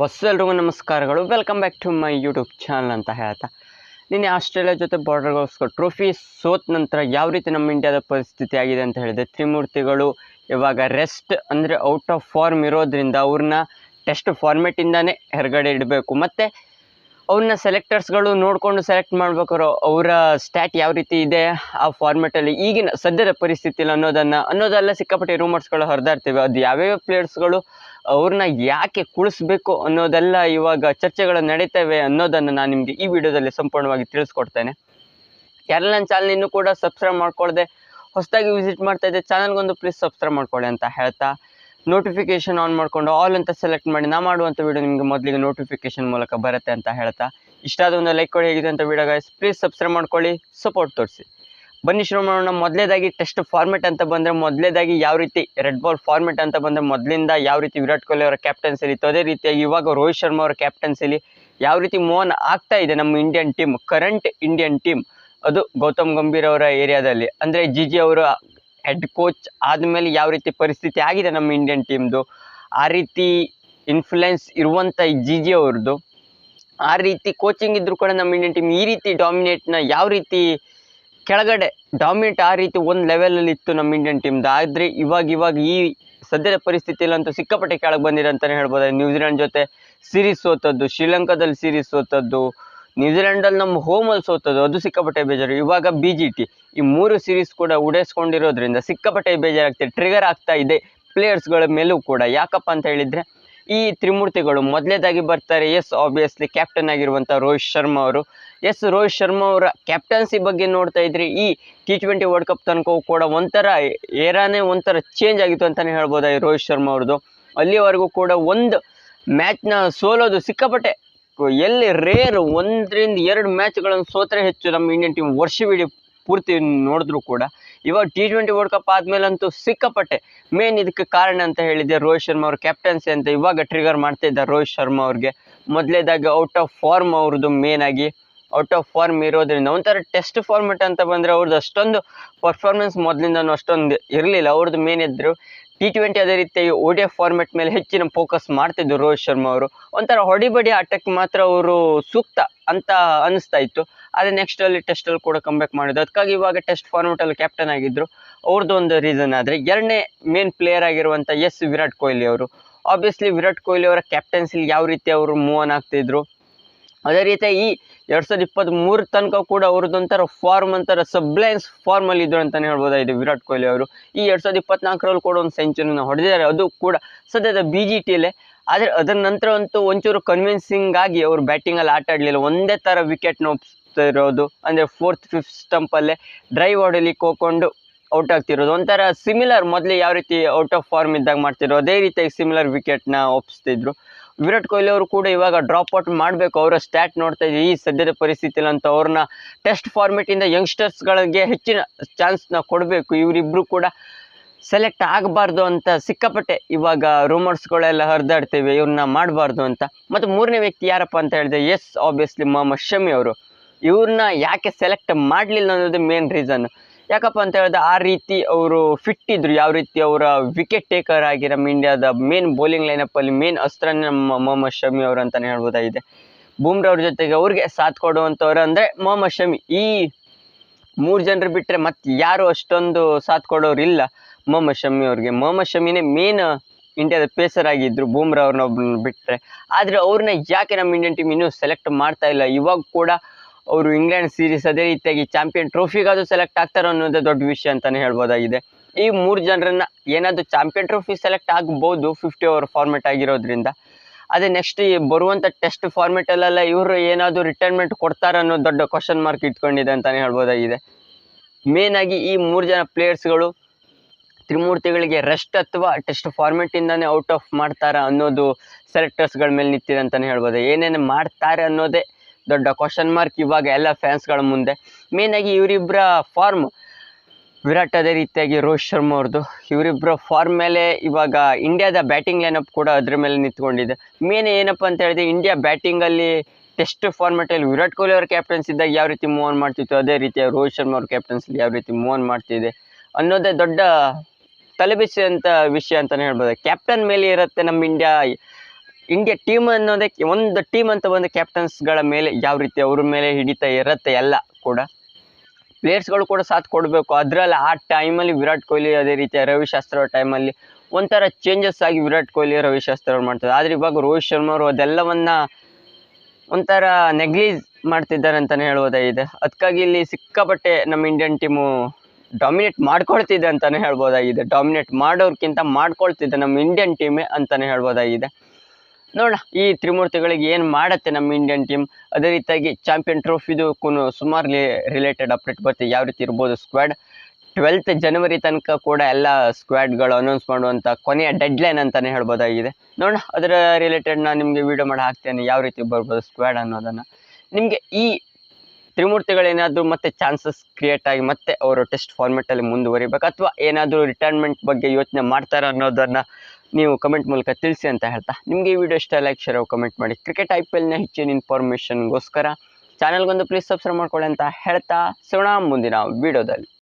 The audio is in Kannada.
ಬಸ್ ಎಲ್ರಿಗೂ ನಮಸ್ಕಾರಗಳು. Welcome back to my YouTube channel ಅಂತ ಹೇಳ್ತಾ. ನಿನ್ನೆ ಆಸ್ಟ್ರೇಲಿಯಾ ಜೊತೆ ಬಾರ್ಡರ್ಗೋಸ್ಕರ ಟ್ರೋಫಿ ಸೋತ್ ನಂತರ ಯಾವ ರೀತಿ ನಮ್ಮ ಇಂಡಿಯಾದ ಪರಿಸ್ಥಿತಿ ಆಗಿದೆ ಅಂತ ಹೇಳಿದೆ ತ್ರಿಮೂರ್ತಿಗಳು ಇವಾಗ ರೆಸ್ಟ್ ಅಂದರೆ ಔಟ್ ಆಫ್ ಫಾರ್ಮ್ ಇರೋದ್ರಿಂದ ಅವ್ರನ್ನ ಟೆಸ್ಟ್ ಫಾರ್ಮೆಟಿಂದನೇ ಹೊರಗಡೆ ಇಡಬೇಕು. ಮತ್ತು ಅವ್ರನ್ನ ಸೆಲೆಕ್ಟರ್ಸ್ಗಳು ನೋಡಿಕೊಂಡು ಸೆಲೆಕ್ಟ್ ಮಾಡ್ಬೇಕಾರೋ ಅವರ ಸ್ಟ್ಯಾಟ್ ಯಾವ ರೀತಿ ಇದೆ, ಆ ಫಾರ್ಮೆಟಲ್ಲಿ ಈಗಿನ ಸದ್ಯದ ಪರಿಸ್ಥಿತಿಯಲ್ಲಿ ಅನ್ನೋದನ್ನು ಅನ್ನೋದೆಲ್ಲ ಸಿಕ್ಕಾಪಟ್ಟೆ ರೂಮರ್ಸ್ಗಳು ಹರಿದಾಡ್ತೀವಿ. ಅದು ಯಾವ್ಯಾವ ಪ್ಲೇಯರ್ಸ್ಗಳು ಅವ್ರನ್ನ ಯಾಕೆ ಕುಳಿಸ್ಬೇಕು ಅನ್ನೋದೆಲ್ಲ ಇವಾಗ ಚರ್ಚೆಗಳು ನಡೀತವೆ ಅನ್ನೋದನ್ನು ನಾನು ನಿಮಗೆ ಈ ವಿಡಿಯೋದಲ್ಲಿ ಸಂಪೂರ್ಣವಾಗಿ ತಿಳಿಸ್ಕೊಡ್ತೇನೆ. ಯಾರೆಲ್ಲ ನನ್ನ ಚಾನಲ್ ಇನ್ನೂ ಕೂಡ ಸಬ್ಸ್ಕ್ರೈಬ್ ಮಾಡ್ಕೊಳ್ದೆ, ಹೊಸದಾಗಿ ವಿಸಿಟ್ ಮಾಡ್ತಾ ಇದ್ದೆ ಚಾನಲ್ಗೊಂದು ಪ್ಲೀಸ್ ಸಬ್ಸ್ಕ್ರೈಬ್ ಮಾಡ್ಕೊಳ್ಳಿ ಅಂತ ಹೇಳ್ತಾ ನೋಟಿಫಿಕೇಶನ್ ಆನ್ ಮಾಡಿಕೊಂಡು ಆಲ್ ಅಂತ ಸೆಲೆಕ್ಟ್ ಮಾಡಿ ನಾ ಮಾಡುವಂಥ ವಿಡಿಯೋ ನಿಮಗೆ ಮೊದಲಿಗೆ ನೋಟಿಫಿಕೇಶನ್ ಮೂಲಕ ಬರುತ್ತೆ ಅಂತ ಹೇಳ್ತಾ. ಇಷ್ಟ ಆದ ಒಂದು ಲೈಕ್ ಕೊಡಿ, ಹೇಗಿದೆ ಅಂತ ವಿಡಿಯೋ ಗಾಯ್ಸ್ ಪ್ಲೀಸ್ ಸಬ್ಸ್ಕ್ರೈಬ್ ಮಾಡ್ಕೊಳ್ಳಿ ಸಪೋರ್ಟ್ ತೋರಿಸಿ. ಬನ್ನಿ ಶುರು ಮಾಡೋಣ ಮೊದಲೇದಾಗಿ ಟೆಸ್ಟ್ ಫಾರ್ಮೆಟ್ ಅಂತ ಬಂದರೆ ಮೊದಲೇದಾಗಿ ಯಾವ ರೀತಿ ರೆಡ್ ಬಾಲ್ ಫಾರ್ಮೆಟ್ ಅಂತ ಬಂದರೆ ಮೊದಲಿಂದ ಯಾವ ರೀತಿ ವಿರಾಟ್ ಕೊಹ್ಲಿ ಅವರ ಕ್ಯಾಪ್ಟನ್ಸಿಲಿ ಇತ್ತು ಅದೇ ರೀತಿಯಾಗಿ ಇವಾಗ ರೋಹಿತ್ ಶರ್ಮಾ ಅವರ ಕ್ಯಾಪ್ಟನ್ಸಿಲಿ ಯಾವ ರೀತಿ ಮೋಹನ್ ಆಗ್ತಾ ಇದೆ ನಮ್ಮ Indian team current Indian team ಅದು ಗೌತಮ್ ಗಂಭೀರ್ ಅವರ ಏರಿಯಾದಲ್ಲಿ ಅಂದರೆ ಜಿ ಜಿ ಅವರ ಹೆಡ್ ಕೋಚ್ ಆದಮೇಲೆ ಯಾವ ರೀತಿ ಪರಿಸ್ಥಿತಿ ಆಗಿದೆ ನಮ್ಮ ಇಂಡಿಯನ್ ಟೀಮ್ದು ಆ ರೀತಿ ಇನ್ಫ್ಲುಯೆನ್ಸ್ ಇರುವಂಥ ಜಿ ಜಿ ಅವ್ರದ್ದು, ಆ ರೀತಿ ಕೋಚಿಂಗ್ ಇದ್ರೂ ಕೂಡ ನಮ್ಮ ಇಂಡಿಯನ್ ಟೀಮ್ ಈ ರೀತಿ ಡಾಮಿನೇಟ್ನ ಯಾವ ರೀತಿ ಕೆಳಗಡೆ ಡಾಮಿನೇಟ್ ಆ ರೀತಿ ಒಂದು ಲೆವೆಲಲ್ಲಿ ಇತ್ತು ನಮ್ಮ ಇಂಡಿಯನ್ ಟೀಮ್ದು ಆದರೆ ಇವಾಗ ಇವಾಗ ಈ ಸದ್ಯದ ಪರಿಸ್ಥಿತಿಯಲ್ಲಂತೂ ಸಿಕ್ಕಾಪಟ್ಟೆ ಕೆಳಗೆ ಬಂದಿದೆ ಅಂತಲೇ ಹೇಳ್ಬೋದು. ನ್ಯೂಜಿಲೆಂಡ್ ಜೊತೆ ಸೀರೀಸ್ ಸೋತದ್ದು, ಶ್ರೀಲಂಕಾದಲ್ಲಿ ಸೀರೀಸ್ ಸೋತದ್ದು, ನ್ಯೂಜಿಲೆಂಡಲ್ಲಿ ನಮ್ಮ ಹೋಮಲ್ಲಿ ಸೋತದ್ದು, ಅದು ಸಿಕ್ಕಾಪಟ್ಟೆ ಬೇಜಾರು. ಇವಾಗ ಬಿ ಜಿ ಟಿ ಈ ಮೂರು ಸೀರೀಸ್ ಕೂಡ ಉಡೇಸ್ಕೊಂಡಿರೋದ್ರಿಂದ ಸಿಕ್ಕಾಪಟ್ಟೆ ಬೇಜಾರಾಗ್ತಿದೆ ಟ್ರಿಗರ್ ಆಗ್ತಾ ಇದೆ ಪ್ಲೇಯರ್ಸ್ಗಳ ಮೇಲೂ ಕೂಡ. ಯಾಕಪ್ಪ ಅಂತ ಹೇಳಿದರೆ ಈ ತ್ರಿಮೂರ್ತಿಗಳು ಮೊದಲೇದಾಗಿ ಬರ್ತಾರೆ. ಎಸ್ ಆಬ್ವಿಯಸ್ಲಿ ಕ್ಯಾಪ್ಟನ್ ಆಗಿರುವಂಥ ರೋಹಿತ್ ಶರ್ಮಾ ಅವರು. ಎಸ್ ರೋಹಿತ್ ಶರ್ಮಾ ಅವರ ಕ್ಯಾಪ್ಟನ್ಸಿ ಬಗ್ಗೆ ನೋಡ್ತಾ ಇದ್ರೆ ಈ ಟಿ ಟ್ವೆಂಟಿ ವರ್ಲ್ಡ್ ಕಪ್ ತನಕ ಕೂಡ ಒಂಥರ ಏರಾನೇ ಒಂಥರ ಚೇಂಜ್ ಆಗಿತ್ತು ಅಂತಲೇ ಹೇಳ್ಬೋದು ಈ ರೋಹಿತ್ ಶರ್ಮಾ ಅವ್ರದ್ದು. ಅಲ್ಲಿವರೆಗೂ ಕೂಡ ಒಂದು ಮ್ಯಾಚ್ನ ಸೋಲೋದು ಸಿಕ್ಕಾಪಟ್ಟೆ ಎಲ್ಲಿ ರೇರ್ ಒಂದರಿಂದ ಎರಡು ಮ್ಯಾಚ್ಗಳನ್ನು ಸೋತ್ರೆ ಹೆಚ್ಚು ನಮ್ಮ ಇಂಡಿಯನ್ ಟೀಮ್ ವರ್ಷವಿಡೀ ಪೂರ್ತಿ ನೋಡಿದ್ರು ಕೂಡ. ಇವಾಗ ಟಿ ಟ್ವೆಂಟಿ ವರ್ಲ್ಡ್ ಕಪ್ ಆದಮೇಲಂತೂ ಸಿಕ್ಕಾಪಟ್ಟೆ. ಮೇನ್ ಇದಕ್ಕೆ ಕಾರಣ ಅಂತ ಹೇಳಿದೆ ರೋಹಿತ್ ಶರ್ಮಾ ಅವ್ರ ಕ್ಯಾಪ್ಟನ್ಸಿ ಅಂತ ಇವಾಗ ಟ್ರಿಗರ್ ಮಾಡ್ತಾ ಇದ್ದಾರೆ ರೋಹಿತ್ ಶರ್ಮಾ ಅವ್ರಿಗೆ. ಮೊದಲೇದಾಗಿ ಔಟ್ ಆಫ್ ಫಾರ್ಮ್ ಅವ್ರದ್ದು ಮೇನ್ ಆಗಿ ಔಟ್ ಆಫ್ ಫಾರ್ಮ್ ಇರೋದ್ರಿಂದ ಒಂಥರ ಟೆಸ್ಟ್ ಫಾರ್ಮೆಟ್ ಅಂತ ಬಂದರೆ ಅವ್ರದ್ದು ಅಷ್ಟೊಂದು ಪರ್ಫಾರ್ಮೆನ್ಸ್ ಮೊದಲಿಂದನೂ ಅಷ್ಟೊಂದು ಇರಲಿಲ್ಲ. ಅವ್ರದ್ದು ಮೇನ್ ಇದ್ದರು ಟಿ ಟ್ವೆಂಟಿ ಅದೇ ರೀತಿಯಾಗಿ ಓ ಡಿ ಎಫ್ ಫಾರ್ಮೆಟ್ ಮೇಲೆ ಹೆಚ್ಚಿನ ಫೋಕಸ್ ಮಾಡ್ತಿದ್ರು ರೋಹಿತ್ ಶರ್ಮಾ ಅವರು. ಒಂಥರ ಹೊಡಿಬಡಿ ಆಟಕ್ಕೆ ಮಾತ್ರ ಅವರು ಸೂಕ್ತ ಅಂತ ಅನ್ನಿಸ್ತಾ ಇತ್ತು. ಆದರೆ ಟೆಸ್ಟ್ ಅಲ್ಲಿ ಕೂಡ ಕಮ್ಬ್ಯಾಕ್ ಮಾಡಿದ್ರು ಅದಕ್ಕಾಗಿ ಇವಾಗ ಟೆಸ್ಟ್ ಫಾರ್ಮೆಟಲ್ಲಿ ಕ್ಯಾಪ್ಟನ್ ಆಗಿದ್ರು. ಅವ್ರದ್ದು ಒಂದು ರೀಸನ್ ಆದರೆ ಎರಡನೇ ಮೇನ್ ಪ್ಲೇಯರ್ ಆಗಿರುವಂಥ ಎಸ್ ವಿರಾಟ್ ಕೊಹ್ಲಿ ಅವರು. ಆಬ್ವಿಯಸ್ಲಿ ವಿರಾಟ್ ಕೊಹ್ಲಿ ಅವರ ಕ್ಯಾಪ್ಟನ್ಸಿಲಿ ಯಾವ ರೀತಿ ಅವರು ಮೂವ್ ಆನ್ ಆಗ್ತಿದ್ರು. ಅದೇ ರೀತಿ ಈ ಎರಡು ಸಾವಿರದ ಇಪ್ಪತ್ತ್ಮೂರು ತನಕ ಕೂಡ ಅವ್ರದ್ದೊಂಥರ ಫಾರ್ಮ್ ಒಂಥರ ಸಬ್ಲೈನ್ಸ್ ಫಾರ್ಮಲ್ಲಿ ಇದ್ರು ಅಂತಲೇ ಹೇಳ್ಬೋದಾಗಿದೆ ವಿರಾಟ್ ಕೊಹ್ಲಿ ಅವರು. ಈ ಎರಡು ಸಾವಿರದ ಇಪ್ಪತ್ನಾಲ್ಕರಲ್ಲಿ ಕೂಡ ಒಂದು ಸೆಂಚುರಿನ ಹೊಡೆದಿದ್ದಾರೆ. ಅದು ಕೂಡ ಸದ್ಯದ ಬಿ ಜಿ ಟಿಯಲ್ಲೇ ಆದರೆ ಅದರ ನಂತರ ಅಂತೂ ಒಂಚೂರು ಕನ್ವಿನ್ಸಿಂಗ್ ಆಗಿ ಅವರು ಬ್ಯಾಟಿಂಗಲ್ಲಿ ಆಟ ಆಡಲಿಲ್ಲ. ಒಂದೇ ಥರ ವಿಕೆಟ್ ಒಪ್ಸ್ತಾ ಇರೋದು, ಅಂದರೆ ಫೋರ್ತ್ ಫಿಫ್ತ್ ಸ್ಟಂಪಲ್ಲೇ ಡ್ರೈವ್ ಹೊಡಿಲಿಕ್ಕೆ ಹೋಗ್ಕೊಂಡು ಔಟ್ ಆಗ್ತಿರೋದು. ಒಂಥರ ಸಿಮಿಲರ್ ಮೊದಲು ಯಾವ ರೀತಿ ಔಟ್ ಆಫ್ ಫಾರ್ಮ್ ಇದ್ದಾಗ ಮಾಡ್ತಿರೋ ಅದೇ ರೀತಿಯಾಗಿ ಸಿಮಿಲರ್ ವಿಕೆಟ್ನ ಒಪ್ಪಿಸ್ತಿದ್ರು ವಿರಾಟ್ ಕೊಹ್ಲಿ ಅವರು ಕೂಡ ಇವಾಗ ಡ್ರಾಪ್ ಔಟ್ ಮಾಡಬೇಕು. ಅವರ ಸ್ಟ್ಯಾಟ್ ನೋಡ್ತಾ ಇದ್ದೀವಿ ಈ ಸದ್ಯದ ಪರಿಸ್ಥಿತಿಯಲ್ಲಿ ಅಂತ ಅವ್ರನ್ನ ಟೆಸ್ಟ್ ಫಾರ್ಮೆಟಿಂದ ಯಂಗ್ಸ್ಟರ್ಸ್ಗಳಿಗೆ ಹೆಚ್ಚಿನ ಚಾನ್ಸ್ನ ಕೊಡಬೇಕು. ಇವರಿಬ್ಬರು ಕೂಡ ಸೆಲೆಕ್ಟ್ ಆಗಬಾರ್ದು ಅಂತ ಸಿಕ್ಕಾಪಟ್ಟೆ ಇವಾಗ ರೂಮರ್ಸ್ಗಳೆಲ್ಲ ಹರಿದಾಡ್ತೇವೆ. ಇವ್ರನ್ನ ಮಾಡಬಾರ್ದು ಅಂತ. ಮತ್ತು ಮೂರನೇ ವ್ಯಕ್ತಿ ಯಾರಪ್ಪ ಅಂತ ಹೇಳಿದ್ರೆ ಎಸ್ ಆಬ್ವಿಯಸ್ಲಿ ಮೊಹಮ್ಮದ್ ಶಮಿ ಅವರು. ಇವ್ರನ್ನ ಯಾಕೆ ಸೆಲೆಕ್ಟ್ ಮಾಡಲಿಲ್ಲ ಅನ್ನೋದು ಮೇನ್ ರೀಸನ್ ಯಾಕಪ್ಪ ಅಂತ ಹೇಳಿದ್ರೆ ಆ ರೀತಿ ಅವರು ಫಿಟ್ ಇದ್ರು, ಯಾವ ರೀತಿ ಅವರ ವಿಕೆಟ್ ಟೇಕರ್ ಆಗಿ ನಮ್ಮ ಇಂಡಿಯಾದ ಮೇನ್ ಬೌಲಿಂಗ್ ಲೈನಪ್ಪಲ್ಲಿ ಮೇನ್ ಅಸ್ತ್ರನೇ ನಮ್ಮ ಮೊಹಮ್ಮದ್ ಶಮಿ ಅವರು ಅಂತಲೇ ಹೇಳ್ಬೋದಾಗಿದೆ. ಬೂಮ್ರವ್ರ ಜೊತೆಗೆ ಅವ್ರಿಗೆ ಸಾಥ್ ಕೊಡುವಂಥವ್ರು ಅಂದರೆ ಮೊಹಮ್ಮದ್ ಶಮಿ. ಈ ಮೂರು ಜನರು ಬಿಟ್ಟರೆ ಮತ್ತೆ ಯಾರು ಅಷ್ಟೊಂದು ಸಾಥ್ ಕೊಡೋರು ಇಲ್ಲ ಮೊಹಮ್ಮದ್ ಶಮಿ ಅವ್ರಿಗೆ. ಮೊಹಮ್ಮದ್ ಶಮಿನೇ ಮೇನ್ ಇಂಡಿಯಾದ ಪೇಸರ್ ಆಗಿದ್ದರು ಬೂಮ್ರಾ ಅವ್ರನ್ನ ಬಿಟ್ಟರೆ ಆದರೆ ಅವ್ರನ್ನ ಯಾಕೆ ನಮ್ಮ ಇಂಡಿಯನ್ ಟೀಮ್ ಇನ್ನೂ ಸೆಲೆಕ್ಟ್ ಮಾಡ್ತಾ ಇಲ್ಲ? ಇವಾಗ ಕೂಡ ಅವರು ಇಂಗ್ಲೆಂಡ್ ಸೀರೀಸ್ ಅದೇ ರೀತಿಯಾಗಿ ಚಾಂಪಿಯನ್ ಟ್ರೋಫಿಗಾದರೂ ಸೆಲೆಕ್ಟ್ ಆಗ್ತಾರೆ ಅನ್ನೋದೇ ದೊಡ್ಡ ವಿಷಯ ಅಂತಲೇ ಹೇಳ್ಬೋದಾಗಿದೆ. ಈ ಮೂರು ಜನರನ್ನ ಏನಾದರೂ ಚಾಂಪಿಯನ್ ಟ್ರೋಫಿ ಸೆಲೆಕ್ಟ್ ಆಗ್ಬೋದು ಫಿಫ್ಟಿ ಓವರ್ ಫಾರ್ಮೆಟ್ ಆಗಿರೋದ್ರಿಂದ. ಅದೇ ನೆಕ್ಸ್ಟ್ ಬರುವಂಥ ಟೆಸ್ಟ್ ಫಾರ್ಮೆಟಲ್ಲೆಲ್ಲ ಇವರು ಏನಾದರೂ ರಿಟೈರ್ಮೆಂಟ್ ಕೊಡ್ತಾರ ಅನ್ನೋ ದೊಡ್ಡ ಕ್ವಶನ್ ಮಾರ್ಕ್ ಇಟ್ಕೊಂಡಿದೆ ಅಂತಲೇ ಹೇಳ್ಬೋದಾಗಿದೆ. ಮೇನ್ ಆಗಿ ಈ ಮೂರು ಜನ ಪ್ಲೇಯರ್ಸ್ಗಳು ತ್ರಿಮೂರ್ತಿಗಳಿಗೆ ರೆಸ್ಟ್ ಅಥವಾ ಟೆಸ್ಟ್ ಫಾರ್ಮೆಟಿಂದನೇ ಔಟ್ ಆಫ್ ಮಾಡ್ತಾರಾ ಅನ್ನೋದು ಸೆಲೆಕ್ಟರ್ಸ್ಗಳ ಮೇಲೆ ನಿಂತಿದೆ ಅಂತಲೇ ಹೇಳ್ಬೋದು ಏನೇನು ಮಾಡ್ತಾರೆ ಅನ್ನೋದೇ ದೊಡ್ಡ ಕ್ವಶನ್ ಮಾರ್ಕ್ ಇವಾಗ ಎಲ್ಲ ಫ್ಯಾನ್ಸ್ಗಳ ಮುಂದೆ. ಮೇನಾಗಿ ಇವರಿಬ್ಬರ ಫಾರ್ಮ್ ವಿರಾಟ್ ಅದೇ ರೀತಿಯಾಗಿ ರೋಹಿತ್ ಶರ್ಮಾ ಅವ್ರದ್ದು ಇವರಿಬ್ಬರ ಫಾರ್ಮ್ ಮೇಲೆ ಇವಾಗ ಇಂಡಿಯಾದ ಬ್ಯಾಟಿಂಗ್ ಲೈನಪ್ ಕೂಡ ಅದ್ರ ಮೇಲೆ ನಿಂತ್ಕೊಂಡಿದೆ. ಮೇನ್ ಏನಪ್ಪ ಅಂತ ಹೇಳಿದ್ರೆ ಇಂಡಿಯಾ ಬ್ಯಾಟಿಂಗಲ್ಲಿ ಟೆಸ್ಟ್ ಫಾರ್ಮೆಟಲ್ಲಿ ವಿರಾಟ್ ಕೊಹ್ಲಿ ಅವ್ರ ಕ್ಯಾಪ್ಟನ್ಸ್ ಇದ್ದಾಗ ಯಾವ ರೀತಿ ಮೂವ್ ಆನ್ ಮಾಡ್ತಿತ್ತು, ಅದೇ ರೀತಿಯ ರೋಹಿತ್ ಶರ್ಮಾ ಅವ್ರ ಕ್ಯಾಪ್ಟನ್ಸಲ್ಲಿ ಯಾವ ರೀತಿ ಮೂವ್ ಆನ್ ಮಾಡ್ತಿದೆ ಅನ್ನೋದೇ ದೊಡ್ಡ ತಲೆಬಿಸಿದಂಥ ವಿಷಯ ಅಂತಲೇ ಹೇಳ್ಬೋದು. ಕ್ಯಾಪ್ಟನ್ ಮೇಲೆ ಇರುತ್ತೆ ನಮ್ಮ ಇಂಡಿಯಾ ಇಂಡಿಯಾ ಟೀಮ್ ಅನ್ನೋದಕ್ಕೆ ಒಂದು ಟೀಮ್ ಅಂತ ಬಂದು ಕ್ಯಾಪ್ಟನ್ಸ್ಗಳ ಮೇಲೆ ಯಾವ ರೀತಿ ಅವ್ರ ಮೇಲೆ ಹಿಡಿತ ಇರುತ್ತೆ ಎಲ್ಲ ಕೂಡ ಪ್ಲೇಯರ್ಸ್ಗಳು ಕೂಡ ಸಾಥ್ ಕೊಡಬೇಕು. ಅದರಲ್ಲಿ ಆ ಟೈಮಲ್ಲಿ ವಿರಾಟ್ ಕೊಹ್ಲಿ ಅದೇ ರೀತಿ ರವಿಶಾಸ್ತ್ರ ಶಾಸ್ತ್ರ ಟೈಮಲ್ಲಿ ಒಂಥರ ಚೇಂಜಸ್ ಆಗಿ ವಿರಾಟ್ ಕೊಹ್ಲಿ ರವಿಶಾಸ್ತ್ರ ಅವ್ರು ಮಾಡ್ತಾರೆ ಆದರೆ ಇವಾಗ ರೋಹಿತ್ ಶರ್ಮಾ ಅವರು ಅದೆಲ್ಲವನ್ನ ಒಂಥರ ನೆಗ್ಲೀಜ್ ಮಾಡ್ತಿದ್ದಾರೆ ಅಂತಲೇ ಹೇಳ್ಬೋದಾಗಿದೆ. ಅದಕ್ಕಾಗಿ ಇಲ್ಲಿ ಸಿಕ್ಕಾಪಟ್ಟೆ ನಮ್ಮ ಇಂಡಿಯನ್ ಟೀಮು ಡಾಮಿನೇಟ್ ಮಾಡ್ಕೊಳ್ತಿದೆ ಅಂತಲೇ ಹೇಳ್ಬೋದಾಗಿದೆ. ಡಾಮಿನೇಟ್ ಮಾಡೋರ್ಕಿಂತ ಮಾಡ್ಕೊಳ್ತಿದೆ ನಮ್ಮ ಇಂಡಿಯನ್ ಟೀಮೇ ಅಂತಲೇ ಹೇಳ್ಬೋದಾಗಿದೆ. ನೋಡೋಣ. ಈ ತ್ರಿಮೂರ್ತಿಗಳಿಗೆ ಏನು ಮಾಡುತ್ತೆ ನಮ್ಮ ಇಂಡಿಯನ್ ಟೀಮ್ ಅದೇ ರೀತಿಯಾಗಿ ಚಾಂಪಿಯನ್ ಟ್ರೋಫಿದು ಸುಮಾರು ರಿಲೇಟೆಡ್ ಅಪ್ಡೇಟ್ ಬರುತ್ತೆ. ಯಾವ ರೀತಿ ಇರ್ಬೋದು ಸ್ಕ್ವಾಡ್ ಟ್ವೆಲ್ತ್ ಜನವರಿ ತನಕ ಕೂಡ ಎಲ್ಲ ಸ್ಕ್ವಾಡ್ಗಳು ಅನೌನ್ಸ್ ಮಾಡುವಂಥ ಕೊನೆಯ ಡೆಡ್ಲೈನ್ ಅಂತಲೇ ಹೇಳ್ಬೋದಾಗಿದೆ. ನೋಡೋಣ, ಅದರ ರಿಲೇಟೆಡ್ ನಾನು ನಿಮಗೆ ವಿಡಿಯೋ ಮಾಡಿ ಹಾಕ್ತೇನೆ. ಯಾವ ರೀತಿ ಬರ್ಬೋದು ಸ್ಕ್ವಾಡ್ ಅನ್ನೋದನ್ನು. ನಿಮಗೆ ಈ ತ್ರಿಮೂರ್ತಿಗಳೇನಾದರೂ ಮತ್ತೆ ಚಾನ್ಸಸ್ ಕ್ರಿಯೇಟ್ ಆಗಿ ಮತ್ತೆ ಅವರು ಟೆಸ್ಟ್ ಫಾರ್ಮೆಟಲ್ಲಿ ಮುಂದುವರಿಬೇಕು? ಅಥವಾ ಏನಾದರೂ ರಿಟೈರ್ಮೆಂಟ್ ಬಗ್ಗೆ ಯೋಚನೆ ಮಾಡ್ತಾರೆ ಅನ್ನೋದನ್ನು ನೀವು ಕಮೆಂಟ್ ಮೂಲಕ ತಿಳಿಸಿ ಅಂತ ಹೇಳ್ತಾ. ನಿಮಗೆ ಈ ವಿಡಿಯೋ ಇಷ್ಟ ಲೈಕ್ ಶೇರ್ ಕಮೆಂಟ್ ಮಾಡಿ. ಕ್ರಿಕೆಟ್ ಐ ಪಿ ಎಲ್ನ ಹೆಚ್ಚಿನ ಇನ್ಫಾರ್ಮೇಷನ್ಗೋಸ್ಕರ ಚಾನಲ್ಗೊಂದು ಪ್ಲೀಸ್ ಸಬ್ಸ್ಕ್ರೈಬ್ ಮಾಡ್ಕೊಳ್ಳಿ ಅಂತ ಹೇಳ್ತಾ. ಸಿಗೋಣ ಮುಂದಿನ ವಿಡಿಯೋದಲ್ಲಿ